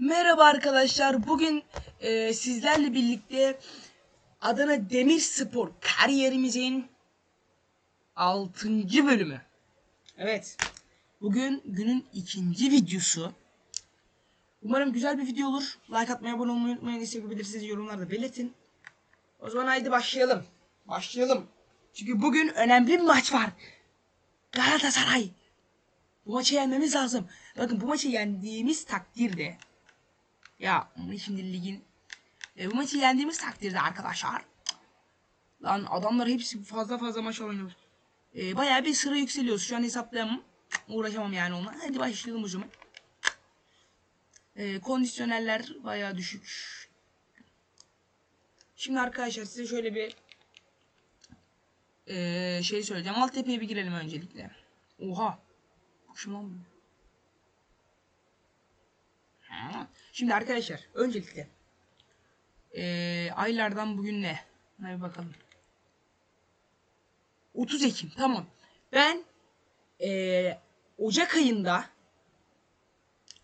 Merhaba arkadaşlar. Bugün e, sizlerle birlikte Adana Demirspor kariyerimizin 6. bölümü. Evet. Bugün günün ikinci videosu. Umarım güzel bir video olur. Like atmayı, abone olmayı unutmayın. İstek bilirsiniz yorumlarda belirtin. O zaman haydi başlayalım. Başlayalım. Çünkü bugün önemli bir maç var. Galatasaray. Bu maçı yenmemiz lazım. Bakın bu maçı yendiğimiz takdirde ya şimdi ligin e, bu maçı yendiğimiz takdirde arkadaşlar lan adamlar hepsi fazla fazla maç oynuyor. E, bayağı bir sıra yükseliyoruz. Şu an hesaplayamam. Uğraşamam yani onunla. Hadi başlayalım o zaman. E, kondisyoneller bayağı düşük. Şimdi arkadaşlar size şöyle bir e, şey söyleyeceğim. Maltepe'ye bir girelim öncelikle. Oha. Bakışım lan. Şimdi arkadaşlar öncelikle ee, aylardan bugün ne? Hadi bakalım. 30 Ekim tamam. Ben ee, Ocak ayında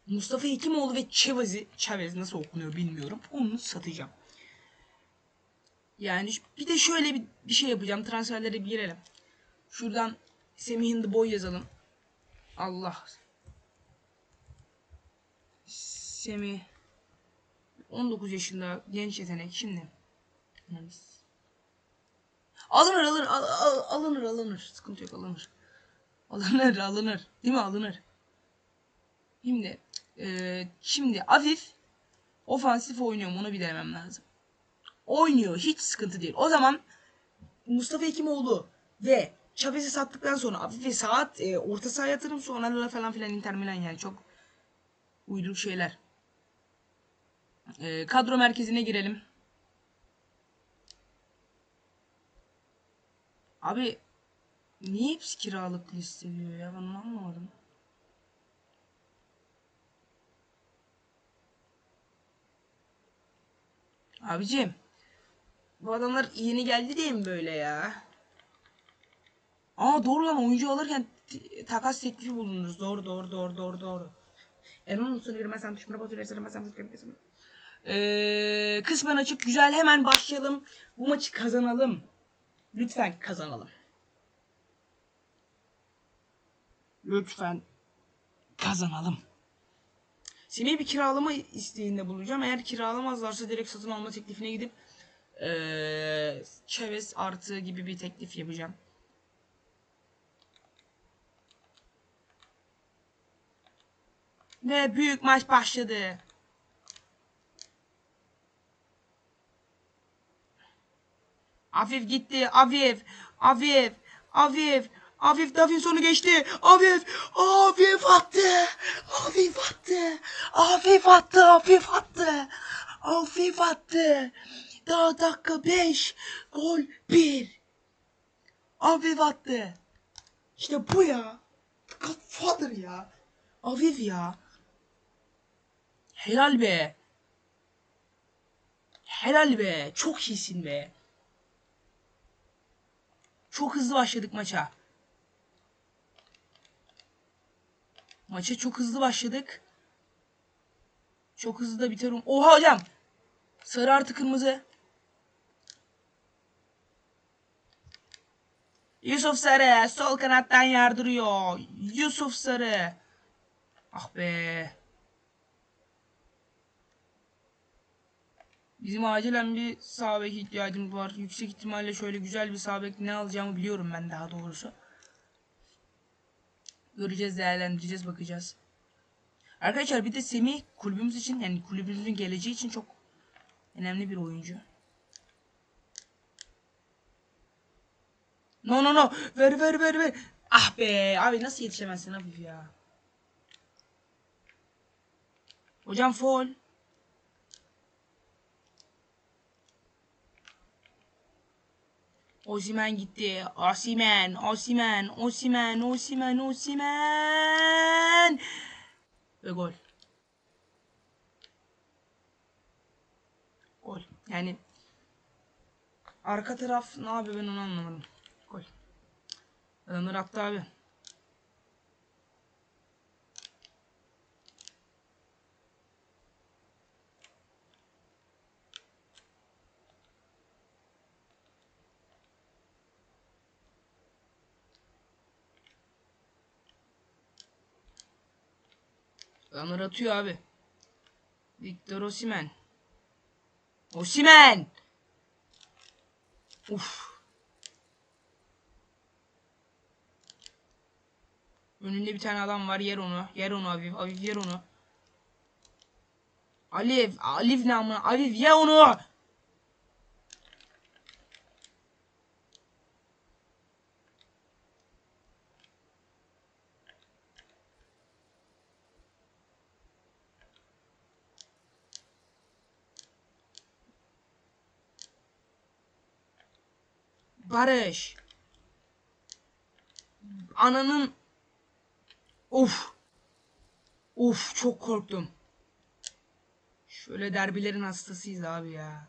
Mustafa Hekimoğlu ve Chavez'i Chavez nasıl okunuyor bilmiyorum. Onu satacağım. Yani bir de şöyle bir, bir şey yapacağım. Transferlere bir girelim. Şuradan Semih'in the boy yazalım. Allah Semih 19 yaşında genç yetenek şimdi. Alınır alır al, al, alınır alınır sıkıntı yok alınır. Alınır alınır değil mi alınır. Şimdi e, şimdi Afif ofansif oynuyor mu onu bir denemem lazım. Oynuyor hiç sıkıntı değil. O zaman Mustafa Hekimoğlu ve Chavez'i sattıktan sonra Afif'e saat e, orta saha yatırım sonra falan filan Inter Milan yani çok uyduruk şeyler. Ee, kadro merkezine girelim. Abi niye hepsi kiralık listeliyor ya ben anlamadım. Abicim bu adamlar yeni geldi diye mi böyle ya? Aa doğru lan oyuncu alırken takas teklifi bulundunuz. Doğru doğru doğru doğru doğru. Erman usulü girmezsem tuşuna basıyor esirmezsem tuşuna ee, kısmen açık güzel hemen başlayalım. Bu maçı kazanalım. Lütfen kazanalım. Lütfen kazanalım. Semih'i bir kiralama isteğinde bulunacağım. Eğer kiralamazlarsa direkt satın alma teklifine gidip ee, Chavez artı gibi bir teklif yapacağım. Ve büyük maç başladı. Afif gitti. Afif. Afif. Afif. Afif Davinson'u geçti. Afif. Afif attı. Afif attı. Afif attı. Afif attı. Afif attı. Daha dakika 5. Gol 1. Afif attı. İşte bu ya. Godfather ya. Afif ya. Helal be. Helal be. Çok iyisin be. Çok hızlı başladık maça. Maça çok hızlı başladık. Çok hızlı da biter. Oha hocam. Sarı artı kırmızı. Yusuf Sarı sol kanattan yardırıyor. Yusuf Sarı. Ah be. Bizim acilen bir sağ ihtiyacımız var. Yüksek ihtimalle şöyle güzel bir sağ ne alacağımı biliyorum ben daha doğrusu. Göreceğiz, değerlendireceğiz, bakacağız. Arkadaşlar bir de Semih kulübümüz için yani kulübümüzün geleceği için çok önemli bir oyuncu. No no no ver ver ver ver. Ah be abi nasıl yetişemezsin abi ya. Hocam foul. Osimen gitti. Osimen, Osimen, Osimen, Osimen, Osimen. Ve gol. Gol. Yani arka taraf ne yapıyor ben onu anlamadım. Gol. Adamlar attı abi. Adamlar atıyor abi. Victor Osimen. Osimen! Uf. Önünde bir tane adam var. Yer onu. Yer onu Aviv. Aviv yer onu. Alif. Alif ne amına? Aviv ye onu. Barış. Ananın Of. Of çok korktum. Şöyle derbilerin hastasıyız abi ya.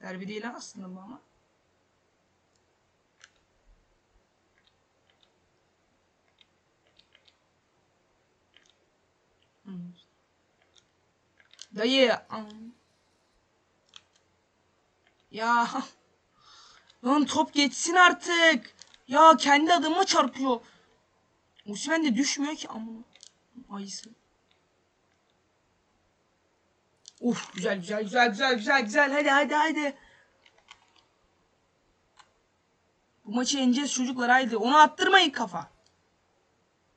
Derbi değil aslında bu ama. Dayı. Ya. Lan top geçsin artık. Ya kendi adıma çarpıyor. Osimhen de düşmüyor ki ama. Ayısı. Uf güzel güzel güzel güzel güzel güzel hadi hadi hadi. Bu maçı yeneceğiz çocuklar haydi. Onu attırmayın kafa.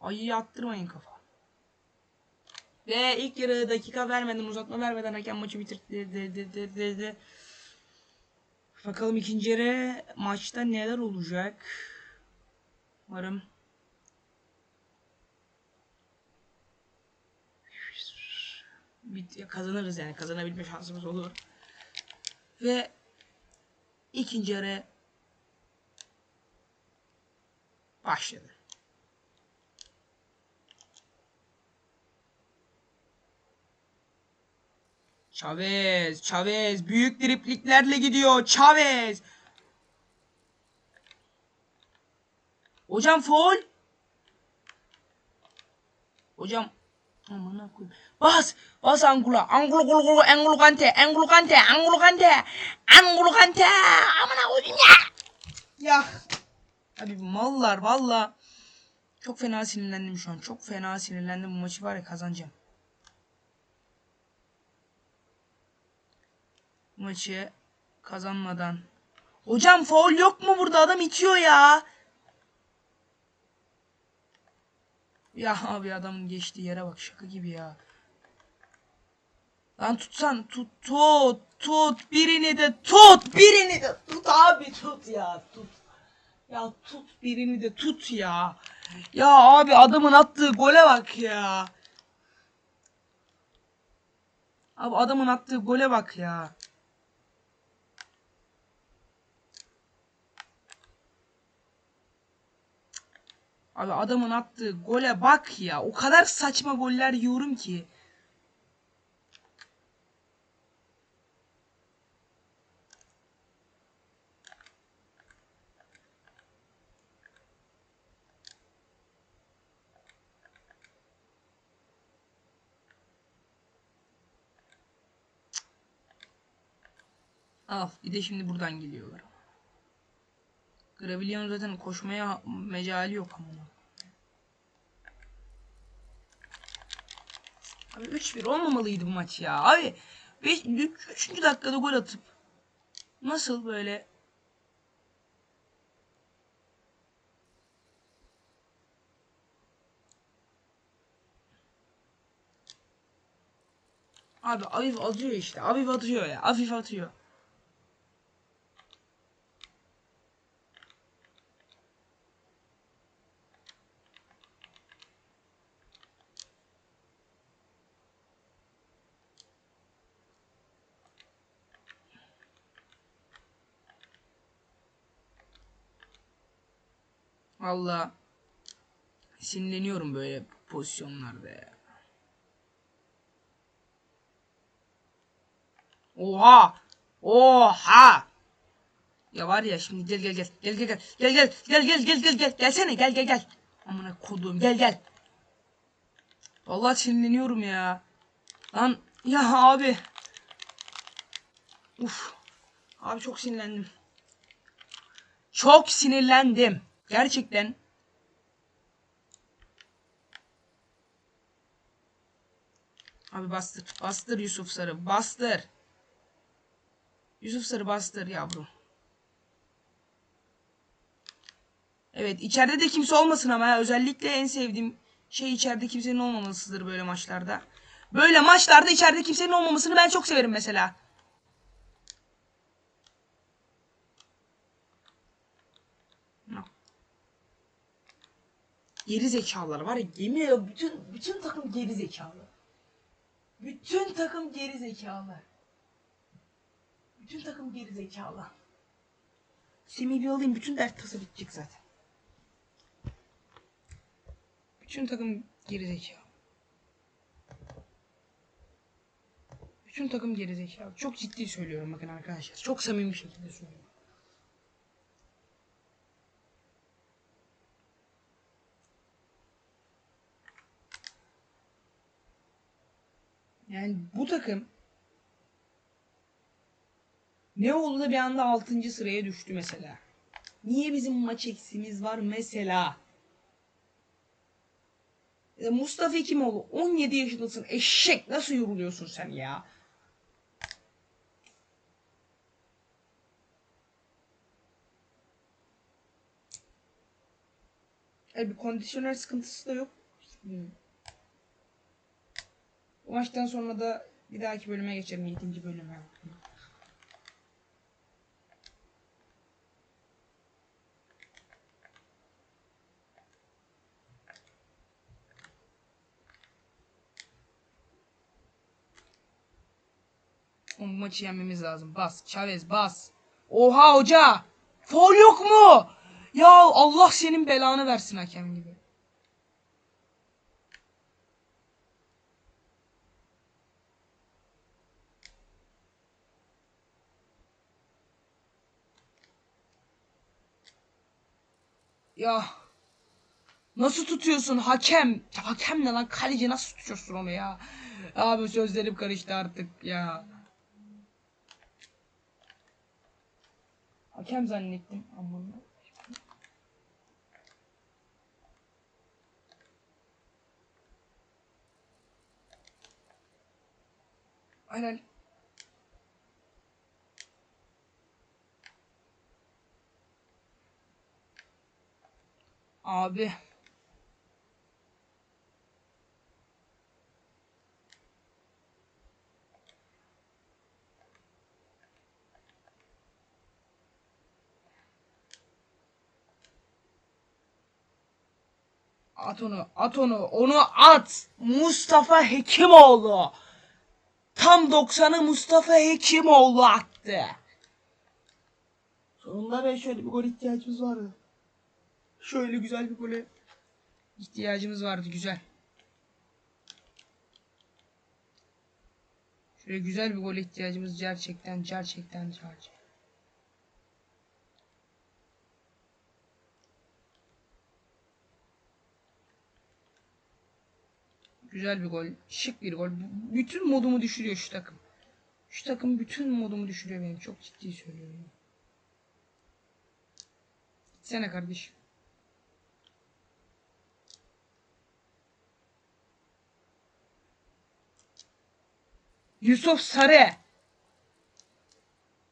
Ayıyı attırmayın kafa. Ve ilk yarı dakika vermeden uzatma vermeden hakem maçı bitirdi. De, de, de, de, de, de. Bakalım ikinci yarı maçta neler olacak. Umarım kazanırız yani kazanabilme şansımız olur. Ve ikinci yarı başladı. Chavez, Chavez büyük dripliklerle gidiyor. Chavez. Hocam foul. Hocam Amına koyayım. Bas, bas Angula. Angulu gulu gulu, Angulu kante, Angulu kante, Angulu kante, Angulu kante. Amına koyayım ya. Ya. Abi mallar valla. Çok fena sinirlendim şu an. Çok fena sinirlendim. Bu maçı var ya kazanacağım. Maçı kazanmadan. Hocam foul yok mu burada? Adam itiyor ya. Ya abi adamın geçtiği yere bak şaka gibi ya. Lan tutsan tut tut tut birini de tut birini de tut abi tut ya tut. Ya tut birini de tut ya. Ya abi adamın attığı gole bak ya. Abi adamın attığı gole bak ya. Abi adamın attığı gole bak ya. O kadar saçma goller yiyorum ki. Al bir de şimdi buradan geliyorlar. Gravillion zaten koşmaya mecali yok ama. Abi 3-1 olmamalıydı bu maç ya. Abi 5 3. dakikada gol atıp nasıl böyle Abi Afif atıyor işte. Afif atıyor ya. Afif atıyor. Valla sinirleniyorum böyle pozisyonlarda ya. Oha! Oha! Ya var ya şimdi gel gel gel gel gel gel gel gel gel gel gel gel gel gelsene gel gel gel. Amına kodum gel gel. Vallahi sinirleniyorum ya. Lan ya abi. Uf. Abi çok sinirlendim. Çok sinirlendim. Gerçekten. Abi bastır. Bastır Yusuf Sarı. Bastır. Yusuf Sarı bastır yavrum. Evet içeride de kimse olmasın ama özellikle en sevdiğim şey içeride kimsenin olmamasıdır böyle maçlarda. Böyle maçlarda içeride kimsenin olmamasını ben çok severim mesela. Geri zekalılar var ya yemin ediyorum bütün bütün takım geri zekalı. Bütün takım geri zekalı. Bütün takım geri zekalı. Semih'i alayım bütün dert tası bitecek zaten. Bütün takım geri zekalı. Bütün takım geri zekalı. Çok ciddi söylüyorum bakın arkadaşlar. Çok samimi bir şekilde söylüyorum. Yani bu takım ne oldu da bir anda 6. sıraya düştü mesela? Niye bizim maç eksimiz var mesela? Ya Mustafa Hekimoğlu 17 yaşındasın eşek nasıl yoruluyorsun sen ya? Yani bir kondisyoner sıkıntısı da yok. Hmm. Bu maçtan sonra da bir dahaki bölüme geçelim. 7. bölüme. O maçı yenmemiz lazım. Bas. Chavez bas. Oha hoca. Foul yok mu? Ya Allah senin belanı versin hakem gibi. Ya nasıl tutuyorsun hakem? Hakem ne lan kaleci nasıl tutuyorsun onu ya? Abi sözlerim karıştı artık ya. Hakem zannettim aman. Helal. Abi. At onu, at onu, onu at. Mustafa Hekimoğlu. Tam 90'ı Mustafa Hekimoğlu attı. Sonunda şöyle bir gol ihtiyacımız vardı. Şöyle güzel bir gole ihtiyacımız vardı güzel. Şöyle güzel bir gole ihtiyacımız gerçekten gerçekten gerçekten. Güzel bir gol. Şık bir gol. Bütün modumu düşürüyor şu takım. Şu takım bütün modumu düşürüyor benim. Çok ciddi söylüyorum. Gitsene kardeşim. Yusuf Sarı.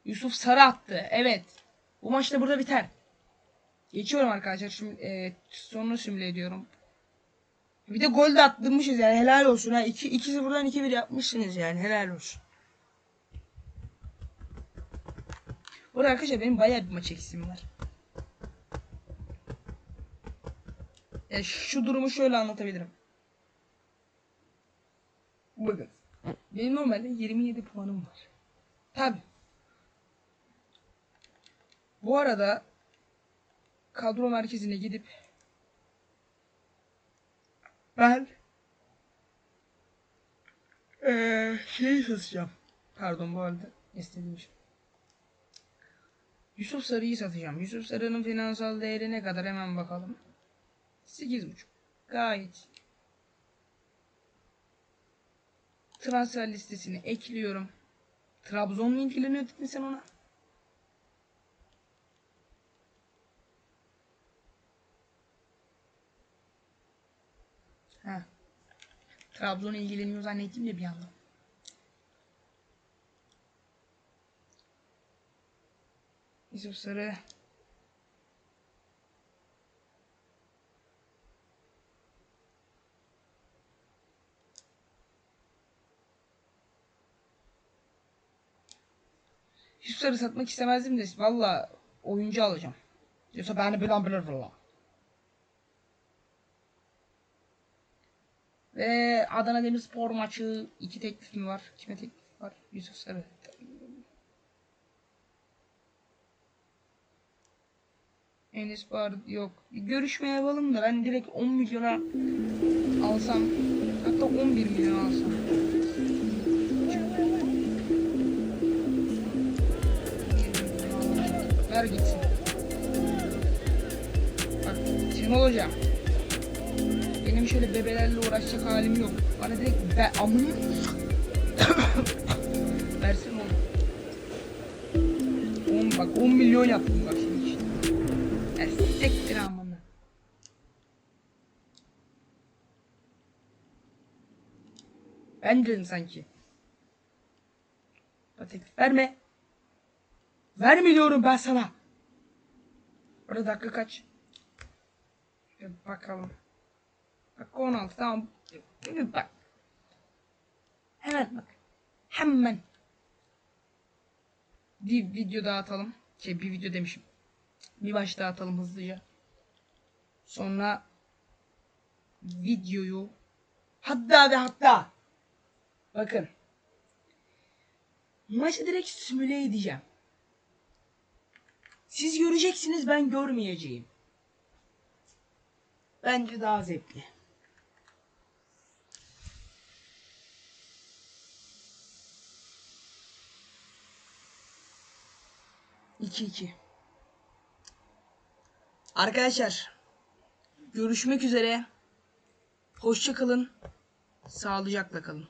Yusuf Sarı attı. Evet. Bu maç da burada biter. Geçiyorum arkadaşlar. Şimdi e, sonunu simüle ediyorum. Bir de gol de attırmışız yani helal olsun ha. 2 2 buradan 2-1 yapmışsınız yani helal olsun. Burada arkadaşlar benim bayağı bir maç eksiğim var. Ya şu durumu şöyle anlatabilirim. Bakın. Benim normalde 27 puanım var. Tabi. Bu arada kadro merkezine gidip ben eee şeyi satacağım. Pardon bu arada istediğim şey. Yusuf Sarı'yı satacağım. Yusuf Sarı'nın finansal değeri ne kadar hemen bakalım. 8.5. Gayet. Transfer listesini ekliyorum. Trabzon'la ilgileniyor dedin sen ona. Ha. Trabzon ilgileniyor zannettim de bir anda. Yusuf Sarı. Sarı satmak istemezdim de valla oyuncu alacağım. Yoksa beni bilen bilir valla. Ve Adana Demirspor maçı iki teklif mi var? Kime teklif var? Yusuf Sarı. Enes var yok. Görüşme yapalım da ben direkt 10 milyona alsam hatta 11 milyon alsam. Ver gitsin. Bak Şenol Hocam. Benim şöyle bebelerle uğraşacak halim yok. Bana direkt be amına Versin oğlum. 10 bak 10 milyon yaptım bak şimdi işte. Ya siktir amına. Ben dedim sanki. Teklif verme. Verme diyorum ben sana. Orada dakika kaç? Bir bakalım. Dakika 16 tamam. Bir bak. Hemen bak. Hemen. Bir video daha atalım. Şey bir video demişim. Bir baş daha atalım hızlıca. Sonra videoyu hatta ve hatta bakın maçı direkt simüle edeceğim. Siz göreceksiniz ben görmeyeceğim. Bence daha zevkli. İki iki. Arkadaşlar görüşmek üzere. Hoşça kalın. Sağlıcakla kalın.